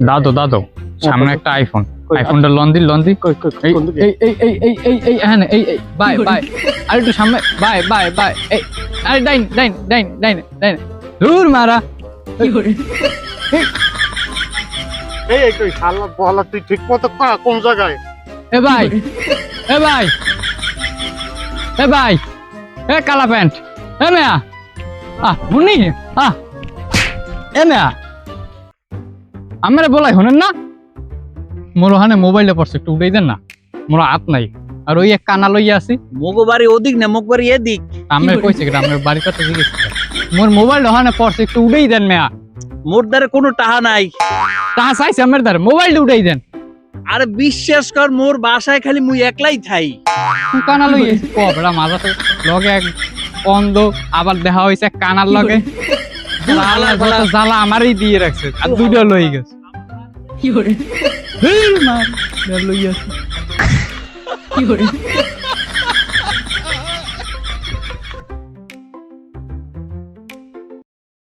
দাদু দাদো সামনে একটা আইফোন আইফোনটা লন দি লন দি কই কই এই এই এই এই এই এই এই হ্যাঁ এই এই বাই বাই। আর একটু সামনে বাই বাই বাই এই আরে ডাইন ডাইন ডাইন ডাইন ডাইন। দূর মারা। এই এই। কই শালা বলা তুই ঠিক মতো কোন জায়গায়? এ ভাই এ ভাই এ ভাই এ কালা প্যান্ট এ মেয়া। আহ মুনি আহ। এ মেয়া। আমার বলাই হনেন না? মোর ওখানে মোবাইলে পড়ছে একটু উঠাই দেন না। মোর হাত নাই। আর ওই এক কানা লইয়া আছি। মগবাড়ি ওদিক না মগবাড়ি এদিক? আমার কইছে কি আমার বাড়ির কথা জিজ্ঞেস মোর মোবাইল ওখানে পড়ছে একটু উঠাই দেন মেয়া। মোর দ্বারে কোনো টাহা নাই। তাহা চাইছে আমার দ্বার মোবাইলটা উঠাই দেন। আরে বিশ্বাস কর মোর বাসায় খালি মুই একলাই থাই। তুই কানা লই এসে কবড়া মাঝাতে। লগে এক অন্ধ আবার দেখা হইছে কানার লগে। জ্বালা আমারই দিয়ে রাখছে আর দুইটা লই গেছে। মার, বের লই আসি।